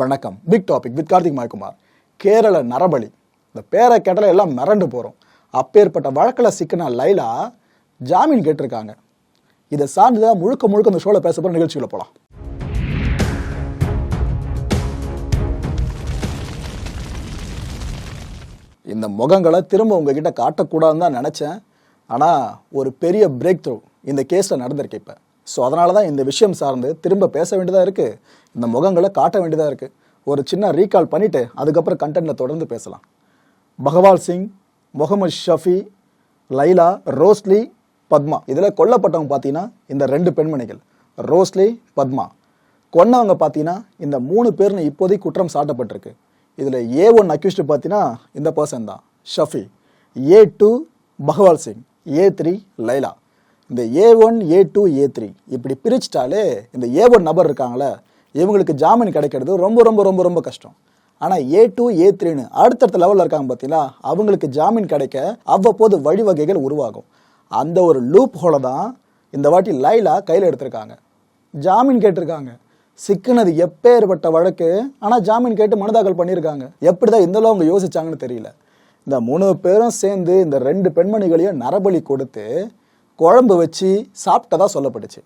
வணக்கம். Big topic with Karthik மாய்குமார். Kerala நரபலி. இந்த பேரை கேட்டால எல்லாம் மிரண்டு போகிறோம் அப்பேற்பட்ட வழக்கில் சிக்கின லைலா ஜாமீன் கேட்டிருக்காங்க. இதை சார்ந்துதான் முழுக்க முழுக்க இந்த ஷோவில் பேச போகிற நிகழ்ச்சியில் போகலாம் இந்த முகங்களை திரும்ப உங்ககிட்ட காட்டக்கூடாதுன்னு தான் நினச்சேன். ஆனால் ஒரு பெரிய பிரேக் த்ரூ இந்த கேஸில் நடந்திருக்கு இப்போ. ஸோ அதனால தான் இந்த விஷயம் சார்ந்து திரும்ப பேச வேண்டியதாக இருக்குது இந்த முகங்களை காட்ட வேண்டியதாக இருக்குது ஒரு சின்ன ரீகால் பண்ணிவிட்டு அதுக்கப்புறம் கண்டென்ட்டில் தொடர்ந்து பேசலாம். பகவால் சிங் முகமது ஷஃபி லைலா ரோஸ்லி பத்மா. இதில் கொல்லப்பட்டவங்க பார்த்தீங்கன்னா இந்த ரெண்டு பெண்மணிகள். ரோஸ்லி பத்மா. கொன்னவங்க பார்த்தீங்கன்னா இந்த மூணு பேர்னு இப்போதைக்கு குற்றம் சாட்டப்பட்டிருக்கு. இதில் ஏ ஒன் அக்யூஸ்டு பார்த்தீங்கன்னா இந்த பர்சன் தான் Shafi. A two Bhagaval Singh. A three Laila. இந்த A one A two A three இப்படி பிரிச்சிட்டாலே இந்த ஏ ஒன் நபர் இருக்காங்களே இவங்களுக்கு ஜாமீன் கிடைக்கிறது ரொம்ப ரொம்ப ரொம்ப ரொம்ப கஷ்டம். ஆனால் ஏ டூ ஏ த்ரீன்னு அடுத்தடுத்த லெவலில் இருக்காங்க பார்த்தீங்களா அவங்களுக்கு ஜாமீன் கிடைக்க அவ்வப்போது வழிவகைகள் உருவாகும். அந்த ஒரு லூப் போல தான் இந்த வாட்டி லைலா கையில் எடுத்திருக்காங்க. ஜாமீன் கேட்டிருக்காங்க. சிக்கினது எப்பேற்பட்ட வழக்கு? ஆனால் ஜாமீன் கேட்டு மனுதாக்கல் பண்ணியிருக்காங்க. எப்படி தான் இந்த அவங்க யோசிச்சாங்கன்னு தெரியல. இந்த மூணு பேரும் சேர்ந்து இந்த ரெண்டு பெண்மணிகளையும் நரபலி கொடுத்து குழம்பு வச்சு சாப்பிட்டதா சொல்லப்பட்டுச்சு.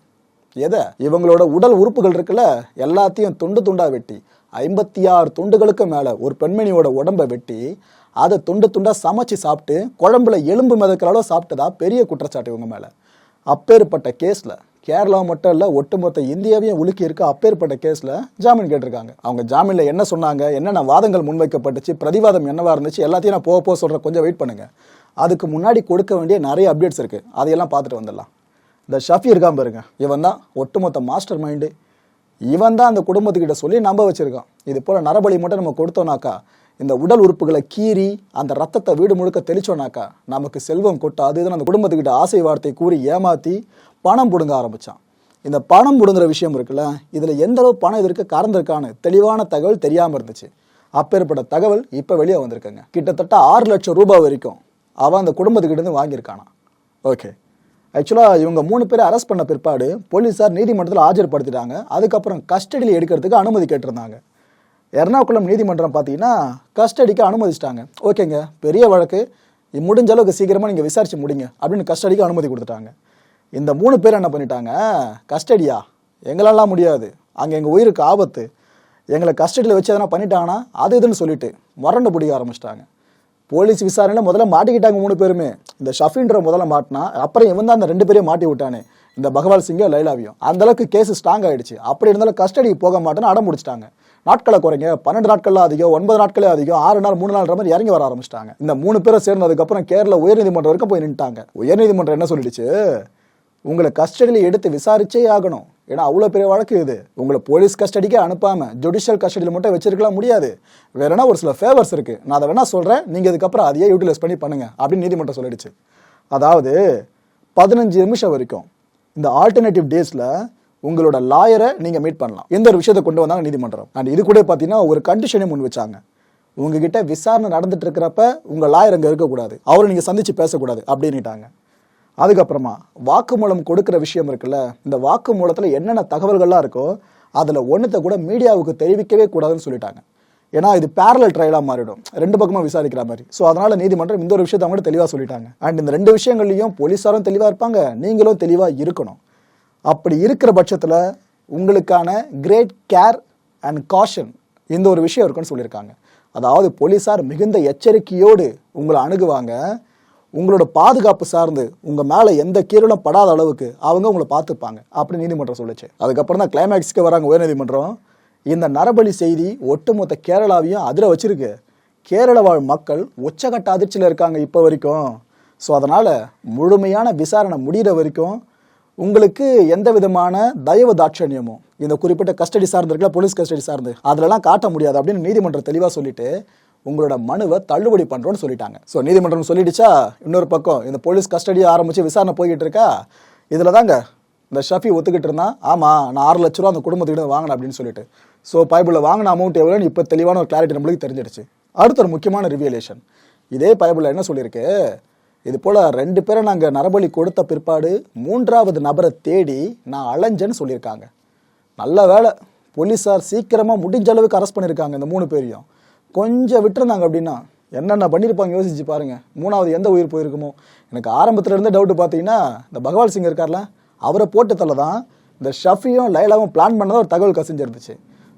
எதை? இவங்களோட உடல் உறுப்புகள் இருக்குல்ல எல்லாத்தையும் துண்டு துண்டா வெட்டி ஐம்பத்தி ஆறு துண்டுகளுக்கு மேலே ஒரு பெண்மணியோட உடம்பை வெட்டி அதை துண்டு துண்டா சமைச்சு சாப்பிட்டு குழம்புல எலும்பு மிதக்கிற அளவு சாப்பிட்டதா பெரிய குற்றச்சாட்டு இவங்க மேலே. அப்பேற்பட்ட கேஸில் கேரளா மட்டும் இல்லை ஒட்டுமொத்த இந்தியாவையும் உலுக்கி இருக்க அப்பேற்பட்ட கேஸில் ஜாமீன் கேட்டிருக்காங்க. அவங்க ஜாமீனில் என்ன சொன்னாங்க என்னென்ன வாதங்கள் முன்வைக்கப்பட்டுச்சு பிரதிவாதம் என்னவா இருந்துச்சு எல்லாத்தையும் நான் போக போக சொல்கிறேன் கொஞ்சம் வெயிட் பண்ணுங்கள் அதுக்கு முன்னாடி கொடுக்க வேண்டிய நிறைய அப்டேட்ஸ் இருக்குது அதையெல்லாம் பார்த்துட்டு வந்துடலாம். இந்த ஷஃபி இருக்கான் பாருங்க. இவன் தான் ஒட்டுமொத்த மாஸ்டர் மைண்டு இவன் தான் அந்த குடும்பத்துக்கிட்ட சொல்லி நம்ப வச்சுருக்கான். இது போல் நரபலி மட்டும் நம்ம கொடுத்தோம்னாக்கா இந்த உடல் உறுப்புகளை கீறி அந்த ரத்தத்தை வீடு முழுக்க தெளிச்சோனாக்கா நமக்கு செல்வம் கொட்டாது. இதுன்னு அந்த குடும்பத்துக்கிட்ட ஆசை வார்த்தை கூறி ஏமாற்றி பணம் பிடுங்க ஆரம்பித்தான் இந்த பணம் பிடுங்குற விஷயம் இருக்குல்ல இதில் எந்த அளவு பணம் இதற்கு கறந்துருக்கான்னு தெளிவான தகவல் தெரியாமல் இருந்துச்சு. அப்பேற்பட்ட தகவல் இப்போ வெளியே வந்திருக்குங்க. கிட்டத்தட்ட ஆறு லட்சம் ரூபாய் வரைக்கும் அவன் அந்த குடும்பத்துக்கிட்டேருந்து வாங்கியிருக்கானா ஓகே. ஆக்சுவலாக இவங்க மூணு பேரை அரெஸ்ட் பண்ண பிற்பாடு போலீஸார் நீதிமன்றத்தில் ஆஜர்படுத்திட்டாங்க. அதுக்கப்புறம் கஸ்டடியில் எடுக்கிறதுக்கு அனுமதி கேட்டிருந்தாங்க. எர்ணாகுளம் நீதிமன்றம் பார்த்தீங்கன்னா கஸ்டடிக்கு அனுமதிச்சிட்டாங்க. ஓகேங்க பெரிய வழக்கு. முடிஞ்ச அளவுக்கு சீக்கிரமாக நீங்கள் விசாரிச்சு முடிங்க அப்படின்னு கஸ்டடிக்கு அனுமதி கொடுத்துட்டாங்க. இந்த மூணு பேர் என்ன பண்ணிட்டாங்க? கஸ்டடியா எங்களாலாம் முடியாது. அங்கே எங்கள் உயிருக்கு ஆபத்து. எங்களை கஸ்டடியில் வச்சு எதனா பண்ணிட்டாங்கன்னா அது இதுன்னு சொல்லிட்டு வறண்டு பிடிக்க ஆரம்பிச்சிட்டாங்க. போலீஸ் விசாரணையில் முதல்ல மாட்டிக்கிட்டாங்க மூணு பேருமே. இந்த ஷஃபின்ற முதல்ல மாட்டினா அப்புறம் இவன் தான் அந்த ரெண்டு பேரையும் மாட்டி விட்டானே. இந்த பகவால் சிங்கோ லைலாவியும். அந்த அளவுக்கு கேஸ் ஸ்ட்ராங் ஆயிடுச்சு. அப்படி இருந்தாலும் கஸ்டடி போக மாட்டேன்னு அடம் முடிச்சிட்டாங்க நாட்களை குறைங்க. பன்னெண்டு நாட்களில் அதிகம் ஒன்பது நாட்களே அதிகம் ஆறு நாள் மூணு நாள்ன்ற மாதிரி இறங்கி வர ஆரம்பிச்சிட்டாங்க. இந்த மூணு பேரை சேர்ந்ததுக்கப்புறம் கேரள உயர்நீதிமன்றம் வரைக்கும் போய் நின்ட்டாங்க உயர்நீதிமன்றம் என்ன சொல்லிடுச்சு? உங்களை கஸ்டடியில் எடுத்து விசாரிச்சே ஆகணும். ஏன்னா அவ்வளோ பெரிய வழக்கு இது. உங்களை போலீஸ் கஸ்டடிக்கே அனுப்பாமல் ஜுடிஷியல் கஸ்டடியில் மட்டும் வச்சிருக்கலாம் முடியாது. வேறனா ஒரு சில ஃபேவர்ஸ் இருக்குது நான் அதை வேணா சொல்கிறேன் நீங்கள் இதுக்கப்புறம் அதையே யூட்டிலைஸ் பண்ணி பண்ணுங்க அப்படின்னு நீதிமன்றம் சொல்லிடுச்சு. அதாவது பதினஞ்சு நிமிஷம் வரைக்கும் இந்த ஆல்டர்னேட்டிவ் டேஸில் உங்களோட லாயரை நீங்கள் மீட் பண்ணலாம். எந்த ஒரு விஷயத்தை கொண்டு வந்தாங்க நீதிமன்றம். அண்ட் இது கூட பார்த்தீங்கன்னா ஒரு கண்டிஷனையும் முன் வச்சாங்க. உங்ககிட்ட விசாரணை நடந்துட்டு இருக்கிறப்ப உங்கள் லாயர் அங்கே இருக்கக்கூடாது. அவரை நீங்கள் சந்திச்சு பேசக்கூடாது அப்படின்னுட்டாங்க. அதுக்கப்புறமா வாக்குமூலம் கொடுக்குற விஷயம் இருக்குல்ல இந்த வாக்குமூலத்தில் என்னென்ன தகவல்கள்லாம் இருக்கோ அதில் ஒன்றத்தை கூட மீடியாவுக்கு தெரிவிக்கவே கூடாதுன்னு சொல்லிட்டாங்க. ஏன்னா இது பேரலல் ட்ரையலாக மாறிடும். ரெண்டு பக்கமாக விசாரிக்கிற மாதிரி. ஸோ அதனால் நீதிமன்றம் இந்த ஒரு விஷயத்தை அவங்க தெளிவாக சொல்லிட்டாங்க. அண்ட் இந்த ரெண்டு விஷயங்கள்லையும் போலீஸாரும் தெளிவாக இருப்பாங்க நீங்களும் தெளிவாக இருக்கணும். அப்படி இருக்கிற பட்சத்தில் உங்களுக்கான கிரேட் கேர் அண்ட் காஷன் இந்த ஒரு விஷயம் இருக்குன்னு சொல்லியிருக்காங்க. அதாவது போலீஸார் மிகுந்த எச்சரிக்கையோடு உங்களை அணுகுவாங்க. உங்களோட பாதுகாப்பு சார்ந்து உங்க மேல எந்த கீரலும் படாத அளவுக்கு அவங்க உங்களை பார்த்துப்பாங்க அப்படி நீதிமன்றம் சொல்லிச்சு. அதுக்கப்புறம் தான் கிளைமேக்ஸ்க்கு வராங்க உயர்நீதிமன்றம். இந்த நரபலி செய்தி ஒட்டுமொத்த கேரளாவையும் அதிர வச்சிருக்கு. கேரள வாழ் மக்கள் உச்சகட்ட அதிர்ச்சியில் இருக்காங்க இப்போ வரைக்கும். ஸோ அதனால் முழுமையான விசாரணை முடிகிற வரைக்கும் உங்களுக்கு எந்த விதமான தயவு தாட்சண்யமும் இந்த குறிப்பிட்ட கஸ்டடி சார்ந்து இருக்கல போலீஸ் கஸ்டடி சார்ந்து அதிலலாம் காட்ட முடியாது அப்படின்னு நீதிமன்றம் தெளிவாக சொல்லிட்டு உங்களோட மனுவை தள்ளுபடி பண்றோம்னு சொல்லிட்டாங்க. ஸோ நீதிமன்றம் சொல்லிடுச்சா? இன்னொரு பக்கம் இந்த போலீஸ் கஸ்டடி ஆரம்பிச்சு விசாரணை போய்கிட்டு இருக்கா? இதில் தாங்க இந்த ஷஃபி ஒத்துக்கிட்டு இருந்தான் ஆமாம் நான் ஆறு லட்ச ரூபா அந்த குடும்பத்துக்கிட்ட வாங்கினேன் அப்படின்னு சொல்லிட்டு. ஸோ பைபிளில் வாங்கின அமௌண்ட் எவ்வளோன்னு இப்போ தெளிவான ஒரு கிளாரிட்டி நம்மளுக்கு தெரிஞ்சிடுச்சு. அடுத்த ஒரு முக்கியமான ரிவியலேஷன் இதே பைபிளில் என்ன சொல்லியிருக்கு? இது போல் ரெண்டு பேரை நாங்கள் நரபலி கொடுத்த பிற்பாடு மூன்றாவது நபரை தேடி நான் அலைஞ்சேன்னு சொல்லியிருக்காங்க. நல்ல வேலை போலீஸார் சீக்கிரமாக முடிஞ்ச அளவுக்கு அரெஸ்ட் பண்ணியிருக்காங்க இந்த மூணு பேரையும். கொஞ்சம் விட்டுருந்தாங்க அப்படின்னா என்னென்ன பண்ணியிருப்பாங்க யோசிச்சு பாருங்க. மூணாவது எந்த உயிர் போயிருக்குமோ. எனக்கு ஆரம்பத்துல இருந்தே டவுட் பார்த்தீங்கன்னா இந்த பகவான் சிங் இருக்கார்ல அவரை போட்டதில் தான் இந்த ஷஃபியும் லைலாவும் பிளான் பண்ணதாக ஒரு தகவல் கசிஞ்சிருந்துச்சு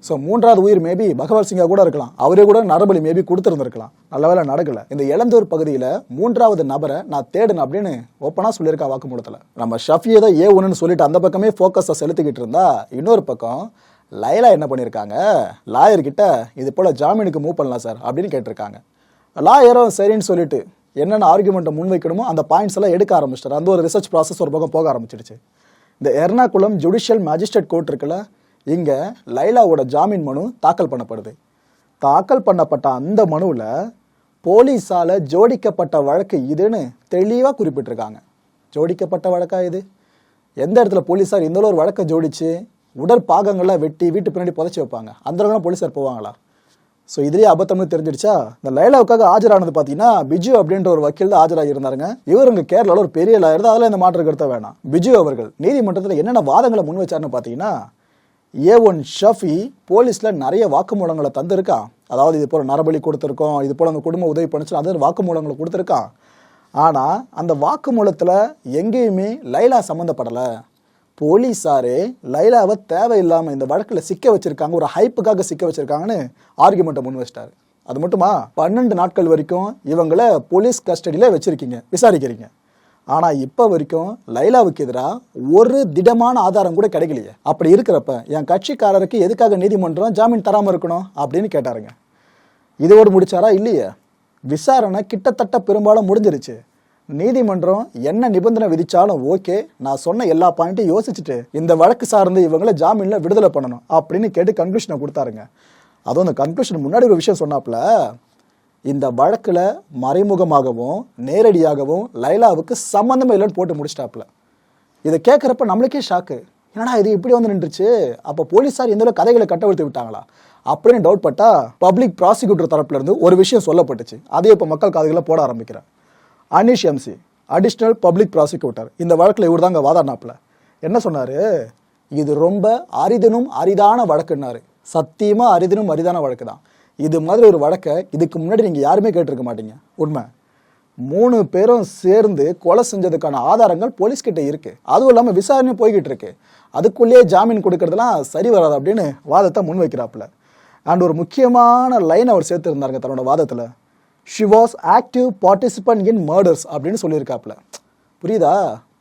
ஸோ மூன்றாவது உயிர் மேபி பகவான் சிங்கா கூட இருக்கலாம். அவரே கூட நரபலி மேபி கொடுத்துருந்துருக்கலாம். நல்ல வேலை நடக்கலை. இந்த இளந்தூர் பகுதியில் மூன்றாவது நபரை நான் தேடணும் அப்படின்னு ஓப்பனாக சொல்லியிருக்கா வாக்குமூலத்தில். நம்ம ஷஃபியை தான் ஏ ஒன்றுன்னு சொல்லிட்டு அந்த பக்கமே ஃபோக்கஸை செலுத்திக்கிட்டு இருந்தா இன்னொரு பக்கம் லைலா என்ன பண்ணியிருக்காங்க லாயர்கிட்ட இது போல் ஜாமீனுக்கு மூவ் பண்ணலாம் சார் அப்படின்னு கேட்டிருக்காங்க. லாயரும் சரின்னு சொல்லிட்டு என்னென்ன ஆர்குமெண்ட்டை முன்வைக்கணுமோ அந்த பாயிண்ட்ஸ் எல்லாம் எடுக்க ஆரம்பிச்சிட்டார். அந்த ஒரு ரிசர்ச் ப்ராசஸ் ஒரு பக்கம் போக ஆரம்பிச்சிடுச்சு. இந்த எர்ணாகுளம் ஜுடிஷியல் மேஜிஸ்ட்ரேட் கோர்ட் இருக்குல்ல இங்கே லைலாவோட ஜாமீன் மனு தாக்கல் பண்ணப்படுது. தாக்கல் பண்ணப்பட்ட அந்த மனுவில் போலீஸால் ஜோடிக்கப்பட்ட வழக்கு இதுன்னு தெளிவாக குறிப்பிட்டிருக்காங்க. ஜோடிக்கப்பட்ட வழக்கா இது? எந்த இடத்துல போலீஸார் இந்த ஒரு வழக்கை ஜோடிச்சு உடல் பாகங்களை வெட்டி வீட்டு பின்னாடி புதைச்சி வைப்பாங்க. அந்த அளவுக்கு போலீஸார் போவாங்களா? ஸோ இதுலேயே அபத்தம்னு தெரிஞ்சிடுச்சா? இந்த லைலாவுக்காக ஆஜரானது பார்த்தீங்கன்னா பிஜு அப்படின்ற ஒரு வக்கீல் தான் ஆஜராகி இருந்தாருங்க. இவர் இங்கே கேரளாவில் ஒரு பெரிய லாயர் தான். அதில் இந்த மாற்றம் கருத்த வேணாம். பிஜு அவர்கள் நீதிமன்றத்தில் என்னென்ன வாதங்களை முன் வச்சாருன்னு பார்த்தீங்கன்னா ஏ ஒன் ஷஃபி போலீஸில் நிறைய வாக்குமூலங்களை தந்திருக்கான். அதாவது இது போல் நரபலி கொடுத்துருக்கோம் இது போல் அந்த குடும்ப உதவி பண்ணிச்சு அது வாக்குமூலங்களை கொடுத்துருக்கான். ஆனால் அந்த வாக்குமூலத்தில் எங்கேயுமே லைலா சம்மந்தப்படலை போலீஸாரே லைலாவை தேவையில்லாமல் இந்த வழக்கில் சிக்க வச்சிருக்காங்க ஒரு ஹைப்புக்காக சிக்க வச்சிருக்காங்கன்னு ஆர்குமெண்ட்டை முன் வச்சிட்டாரு அது மட்டுமா? பன்னெண்டு நாட்கள் வரைக்கும் இவங்கள போலீஸ் கஸ்டடியில் வச்சுருக்கீங்க விசாரிக்கிறீங்க. ஆனால் இப்போ வரைக்கும் லைலாவுக்கு எதிராக ஒரு திடமான ஆதாரம் கூட கிடைக்கலையே. அப்படி இருக்கிறப்ப என் கட்சிக்காரருக்கு எதுக்காக நீதிமன்றம் ஜாமீன் தராமல் இருக்கணும் அப்படின்னு கேட்டாருங்க. இதோடு முடிச்சாரா? இல்லையே. விசாரணை கிட்டத்தட்ட பெரும்பாலும் முடிஞ்சிருச்சு. நீதிமன்றம் என்ன நிபந்தனை விதிச்சாலும் ஓகே நான் சொன்ன எல்லா பாயிண்ட்டையும் யோசிச்சுட்டு இந்த வழக்கு சார்ந்து இவங்களை ஜாமீன்ல விடுதலை பண்ணணும் அப்படின்னு கேட்டு கன்க்ளூஷனை கொடுத்தாருங்க. அதுவும் அந்த கன்க்ளூஷன் முன்னாடி ஒரு விஷயம் சொன்னாப்புல இந்த வழக்கில் மறைமுகமாகவும் நேரடியாகவும் லைலாவுக்கு சம்மந்தமே இல்லைன்னு போட்டு முடிச்சிட்டாப்புல. இதை கேட்குறப்ப நம்மளுக்கே ஷாக்கு என்னடா இது இப்படி வந்து நின்றுச்சு? அப்போ போலீஸார் எந்த கதைகளை கட்டவிழ்த்து விட்டாங்களா? அப்படின்னு டவுட் பட்டா பப்ளிக் ப்ராசிக்யூட்டர் தரப்புல இருந்து ஒரு விஷயம் சொல்லப்பட்டுச்சு. அதே இப்போ மக்கள் காதுகளை போட ஆரம்பிக்கிறேன் Anish MC additional public prosecutor இந்த வழக்கில் இவர் தாங்க வாதாடினாப்புல. என்ன சொன்னார்? இது ரொம்ப அரிதனும் அரிதான வழக்குன்னாரு. சத்தியமாக அரிதனும் அரிதான வழக்கு தான் இது மாதிரி ஒரு வழக்கை இதுக்கு முன்னாடி நீங்கள் யாருமே கேட்டிருக்க மாட்டீங்க. உண்மை. மூணு பேரும் சேர்ந்து கொலை செஞ்சதுக்கான ஆதாரங்கள் போலீஸ்கிட்ட இருக்குது இருக்கு. அதுவும் இல்லாமல் விசாரணை போய்கிட்டு இருக்கு. அதுக்குள்ளேயே ஜாமீன் கொடுக்கறதெல்லாம் சரி வராது அப்படின்னு வாதத்தை முன்வைக்கிறாப்புல. அண்ட் ஒரு முக்கியமான லைன் அவர் சேர்த்துருந்தாருங்க தன்னோட வாதத்தில். She was active participant in murders அப்படின்னு சொல்லியிருக்காப்புல. புரியுதா?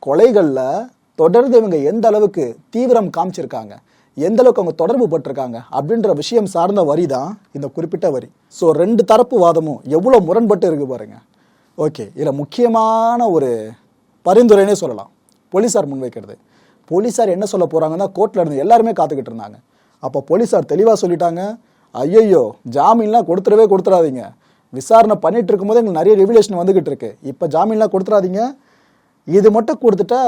கொலைகளில் தொடர்ந்து இவங்க எந்த அளவுக்கு தீவிரம் காமிச்சிருக்காங்க? எந்த அளவுக்கு அவங்க தொடர்பு பட்டிருக்காங்க? அப்படின்ற விஷயம் சார்ந்த வரி தான் இந்த குறிப்பிட்ட வரி. ஸோ ரெண்டு தரப்பு வாதமும் எவ்வளோ முரண்பட்டு இருக்கு பாருங்க. ஓகே இதில் முக்கியமான ஒரு பரிந்துரைனே சொல்லலாம். போலீஸார் முன்வைக்கிறது. போலீஸார் என்ன சொல்ல போகிறாங்கன்னா கோர்ட்டில் இருந்து எல்லாருமே காத்துக்கிட்டு இருந்தாங்க. அப்போ போலீஸார் தெளிவாக சொல்லிட்டாங்க ஐயையோ ஜாமீன்லாம் கொடுத்துடவே கொடுத்துடாதீங்க. விசாரணை பண்ணிட்டு இருக்கும்போது எங்களுக்கு நிறைய ரெகுலேஷன் வந்துகிட்டு இருக்கு. இப்போ ஜாமீன்லாம் கொடுத்துடாதீங்க இது மட்டும் கொடுத்துட்டா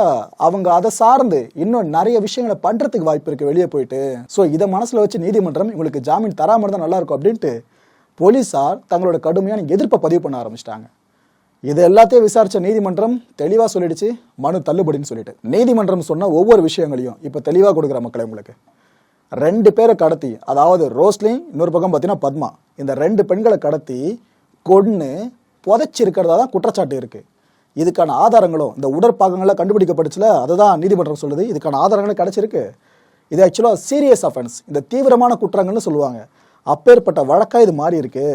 அவங்க அதை சார்ந்து இன்னும் நிறைய விஷயங்களை பண்ணுறதுக்கு வாய்ப்பு இருக்குது வெளியே போயிட்டு. ஸோ இதை மனசில் வச்சு நீதிமன்றம் இவங்களுக்கு ஜாமீன் தராமல் இருந்தால் நல்லா இருக்கும் அப்படின்ட்டு போலீஸார் தங்களோட கடுமையான எதிர்ப்பை பதிவு பண்ண ஆரம்பிச்சிட்டாங்க. இது எல்லாத்தையும் விசாரித்த நீதிமன்றம் தெளிவாக சொல்லிடுச்சு மனு தள்ளுபடின்னு சொல்லிட்டு. நீதிமன்றம் சொன்ன ஒவ்வொரு விஷயங்களையும் இப்போ தெளிவாக கொடுக்குற மக்களை உங்களுக்கு. ரெண்டு பேரை கடத்தி அதாவது ரோஸ்லிங் இன்னொரு பக்கம் பார்த்தீங்கன்னா பத்மா இந்த ரெண்டு பெண்களை கடத்தி கொன்று புதைச்சிருக்கிறதா தான் குற்றச்சாட்டு இருக்குது இதுக்கான ஆதாரங்களும் இந்த உடற்பாகங்களை கண்டுபிடிக்கப்பட்டுச்சுல அதை தான் நீதிமன்றம் சொல்லுது. இதுக்கான ஆதாரங்களும் கிடச்சிருக்கு. இது ஆக்சுவலாக சீரியஸ் அஃபென்ஸ் இந்த தீவிரமான குற்றங்கள்னு சொல்லுவாங்க. அப்பேற்பட்ட வழக்காக இது மாறி இருக்கு.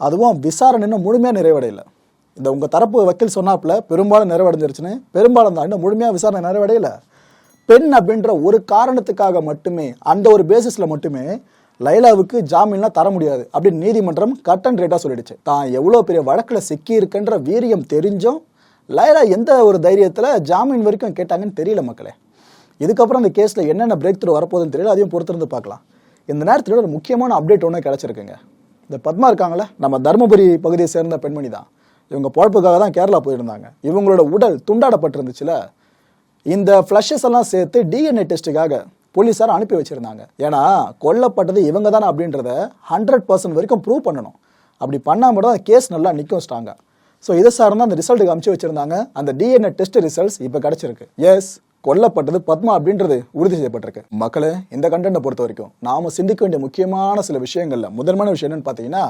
அதுவும் விசாரணை இன்னும் முழுமையாக நிறைவடையலை. இந்த உங்கள் தரப்பு வக்கீல் சொன்னாப்புல பெரும்பாலும் நிறைவடைஞ்சிருச்சுன்னு. பெரும்பாலும் தான் இன்னும் முழுமையாக விசாரணை நிறைவடையலை. பெண் அப்படின்ற ஒரு காரணத்துக்காக மட்டுமே அந்த ஒரு பேசிஸில் மட்டுமே லைலாவுக்கு ஜாமீன்லாம் தர முடியாது அப்படின்னு நீதிமன்றம் கட் அண்ட் ரேட்டாக சொல்லிடுச்சு. தான் எவ்வளோ பெரிய வழக்கில் சிக்கியிருக்குன்ற வீரியம் தெரிஞ்சும் லைலா எந்த ஒரு தைரியத்தில் ஜாமீன் வரைக்கும் கேட்டாங்கன்னு தெரியல மக்களே. இதுக்கப்புறம் அந்த கேஸில் என்னென்ன பிரேக் த்ரூ வரப்போகுதுன்னு தெரியல அதையும் பொறுத்திருந்து பார்க்கலாம். இந்த நேரத்தில் ஒரு முக்கியமான அப்டேட் ஒன்று கிடச்சிருக்குங்க. இந்த பத்மா இருக்காங்களே நம்ம தருமபுரி பகுதியை சேர்ந்த பெண்மணி தான். இவங்க பொழப்புக்காக தான் கேரளா போயிருந்தாங்க. இவங்களோட உடல் துண்டாடப்பட்டிருந்துச்சுல. இந்த ஃப்ளஷஸ் எல்லாம் சேர்த்து டிஎன்ஏ டெஸ்ட்டுக்காக போலீஸார் அனுப்பி வச்சுருந்தாங்க. ஏன்னா கொல்லப்பட்டது இவங்க தானே அப்படின்றத ஹண்ட்ரட் பர்சன்ட் வரைக்கும் ப்ரூவ் பண்ணணும். அப்படி பண்ணால் மட்டும் அந்த கேஸ் நல்லா நிற்கும் ஸ்ட்ராங்காக ஸோ இதை சார்ந்து அந்த ரிசல்ட்டுக்கு அமுச்சு வச்சுருந்தாங்க. அந்த டிஎன்ஏ டெஸ்ட் ரிசல்ட்ஸ் இப்போ கிடச்சிருக்கு. எஸ் கொல்லப்பட்டது பத்மா அப்படின்றது உறுதி செய்யப்பட்டிருக்கு. மக்களே இந்த கண்டென்ட்டை பொறுத்த வரைக்கும் நாம் சிந்திக்க வேண்டிய முக்கியமான சில விஷயங்களில் முதன்மையான விஷயம் என்னென்னு பார்த்தீங்கன்னா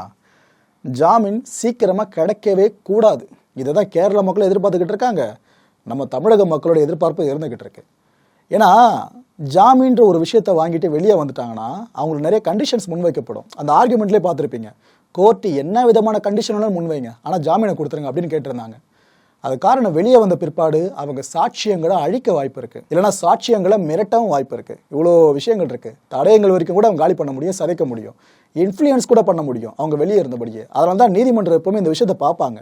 ஜாமீன் சீக்கிரமாக கிடைக்கவே கூடாது. இதை தான் கேரள மக்கள் எதிர்பார்த்துக்கிட்டு இருக்காங்க. நம்ம தமிழக மக்களோட எதிர்பார்ப்பு இருந்துக்கிட்டு இருக்கு. ஏன்னா ஜாமீன்ற ஒரு விஷயத்தை வாங்கிட்டு வெளியே வந்துட்டாங்கன்னா அவங்களுக்கு நிறைய கண்டிஷன்ஸ் முன்வைக்கப்படும். அந்த ஆர்குமெண்ட்லேயே பார்த்துருப்பீங்க. கோர்ட்டு என்ன விதமான கண்டிஷன் வேணாலும் முன்வைங்க. ஆனால் ஜாமீனை கொடுத்துருங்க அப்படின்னு கேட்டிருந்தாங்க. அது காரணம் வெளியே வந்த பிற்பாடு அவங்க சாட்சியங்களை அழிக்க வாய்ப்பு இருக்கு. இல்லைன்னா சாட்சியங்களை மிரட்டவும் வாய்ப்பு இருக்கு. இவ்வளோ விஷயங்கள் இருக்கு. தடயங்கள் வரைக்கும் கூட அவங்க காலி பண்ண முடியும் சதைக்க முடியும். இன்ஃப்ளூயன்ஸ் கூட பண்ண முடியும். அவங்க வெளியே இருந்தபடியே. அதனால தான் நீதிமன்றம் எப்பவுமே இந்த விஷயத்தை பார்ப்பாங்க.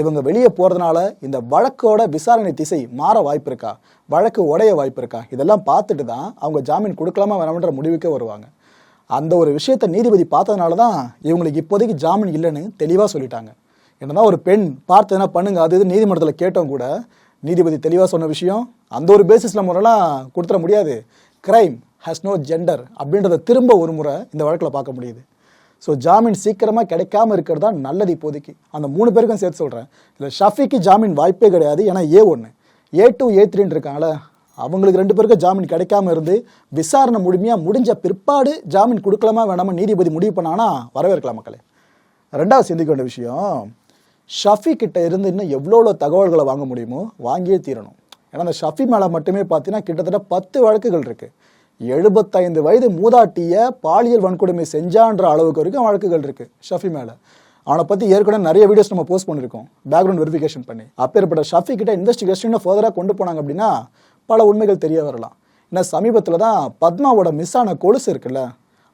இவங்க வெளியே போறதுனால இந்த வழக்கோட விசாரணை திசை மாற வாய்ப்பு இருக்கா வழக்கு உடைய வாய்ப்பு இருக்கா இதெல்லாம் பார்த்துட்டு தான் அவங்க ஜாமீன் கொடுக்கலாமா வேணாம்ன்ற முடிவுக்கே வருவாங்க. அந்த ஒரு விஷயத்தை நீதிபதி பார்த்ததுனால தான் இவங்களுக்கு இப்போதைக்கு ஜாமீன் இல்லைன்னு தெளிவாக சொல்லிட்டாங்க. என்னதான் ஒரு பெண் பார்த்து என்ன பண்ணுங்க அது இது நீதிமன்றத்தில் கேட்டோம் கூட நீதிபதி தெளிவாக சொன்ன விஷயம் அந்த ஒரு பேசிஸில் முறைலாம் கொடுத்துட முடியாது. கிரைம் ஹஸ் நோ ஜெண்டர் அப்படின்றத திரும்ப ஒரு முறை இந்த வழக்கில் பார்க்க முடியுது. ஸோ ஜாமீன் சீக்கிரமாக கிடைக்காம இருக்கிறது தான் நல்லது இப்போதைக்கு. அந்த மூணு பேருக்கும் சேர்த்து சொல்கிறேன் இல்லை ஷஃபிக்கு ஜாமீன் வாய்ப்பே கிடையாது. ஏன்னா ஏ ஒன்று ஏ டூ ஏ த்ரீன்னு இருக்காங்களே அவங்களுக்கு ரெண்டு பேருக்கும் ஜாமீன் கிடைக்காம இருந்து விசாரணை முழுமையாக முடிஞ்ச பிற்பாடு ஜாமீன் கொடுக்கலாமா வேணாமா நீதிபதி முடிவு பண்ணாங்கன்னா வரவேற்கலாம் மக்களே. ரெண்டாவது சிந்திக்க வேண்டிய விஷயம் ஷஃபி கிட்ட இருந்து இன்னும் எவ்வளோ தகவல்களை வாங்க முடியுமோ வாங்கியே தீரணும். ஏன்னா அந்த ஷஃபி மேலே மட்டுமே பார்த்தீங்கன்னா கிட்டத்தட்ட பத்து வழக்குகள் இருக்குது எழுபத்தைந்து வயது மூதாட்டிய பாலியல் வன்கொடுமை செஞ்சான்ற அளவுக்கு வரைக்கும் வழக்குகள் இருக்கு ஷஃபி மேலே. அவனை பற்றி ஏற்கனவே நிறைய வீடியோஸ் நம்ம போஸ்ட் பண்ணியிருக்கோம் பேக்ரவுண்ட் வெரிஃபிகேஷன் பண்ணி. அப்பேற்பட்ட ஷஃபி கிட்ட இன்வெஸ்டிகேஷன் ஃபர்தராக கொண்டு போனாங்க அப்படின்னா பல உண்மைகள் தெரிய வரலாம். ஏன்னா சமீபத்தில் தான் பத்மாவோட மிஸ் ஆன கொலுசு இருக்குல்ல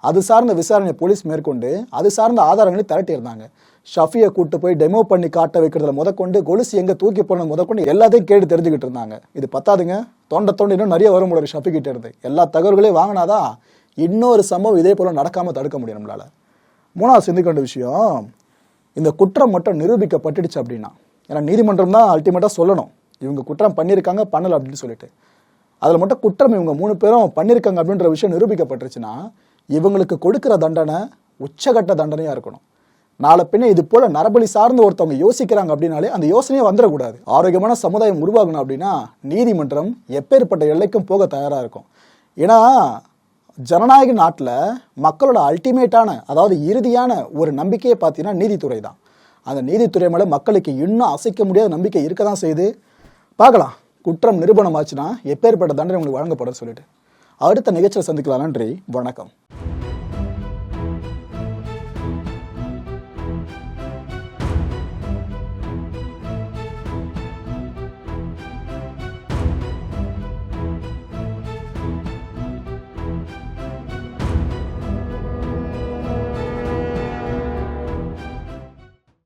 அது சார்ந்த விசாரணை போலீஸ் மேற்கொண்டு அது சார்ந்த ஆதாரங்களை திரட்டியிருந்தாங்க. ஷஃபியை கூட்டு போய் டெமோ பண்ணி காட்ட வைக்கிறதுல முதற்கொண்டு கொலுசு எங்க தூக்கி போனது முதற்கொண்டு எல்லாத்தையும் கேட்டு தெரிஞ்சுக்கிட்டு இருந்தாங்க. இது பத்தாதுங்க. தொண்டை தொண்ட இன்னும் நிறைய வரும் முடியாது ஷஃபி கிட்ட இருந்து. எல்லா தகவல்களையும் வாங்கினாதான் இன்னொரு சம்பவம் இதே போல நடக்காம தடுக்க முடியும் நம்மளால. மூணாவது சிந்திக்க வேண்டிய விஷயம் இந்த குற்றம் மட்டும் நிரூபிக்கப்பட்டுடுச்சு அப்படின்னா ஏன்னா நீதிமன்றம் தான் அல்டிமேட்டாக சொல்லணும். இவங்க குற்றம் பண்ணியிருக்காங்க பண்ணல அப்படின்னு சொல்லிட்டு. அதில் மட்டும் குற்றம் இவங்க மூணு பேரும் பண்ணியிருக்காங்க அப்படின்ற விஷயம் நிரூபிக்கப்பட்டுருச்சுன்னா இவங்களுக்கு கொடுக்குற தண்டனை உச்சகட்ட தண்டனையாக இருக்கணும். நாளை பின்ன இது போல நரபலி சார்ந்து ஒருத்தவங்க யோசிக்கிறாங்க அப்படின்னாலே அந்த யோசனையே வந்துடக்கூடாது. ஆரோக்கியமான சமுதாயம் உருவாகணும் அப்படின்னா நீதிமன்றம் எப்பேற்பட்ட எல்லைக்கும் போக தயாராக இருக்கும். ஏன்னா ஜனநாயக நாட்டில் மக்களோட அல்டிமேட்டான அதாவது இறுதியான ஒரு நம்பிக்கையை பார்த்தீங்கன்னா நீதித்துறை தான். அந்த நீதித்துறை மேலே மக்களுக்கு இன்னும் அசைக்க முடியாத நம்பிக்கை இருக்க தான் செய்யுது. பார்க்கலாம். குற்றம் நிரூபணம் ஆச்சுன்னா எப்பேற்பட்ட தண்டனை உங்களுக்கு வழங்கப்படும் சொல்லிட்டு. அடுத்த நிகழ்ச்சியில் சந்திக்கலாம். நன்றி. வணக்கம்.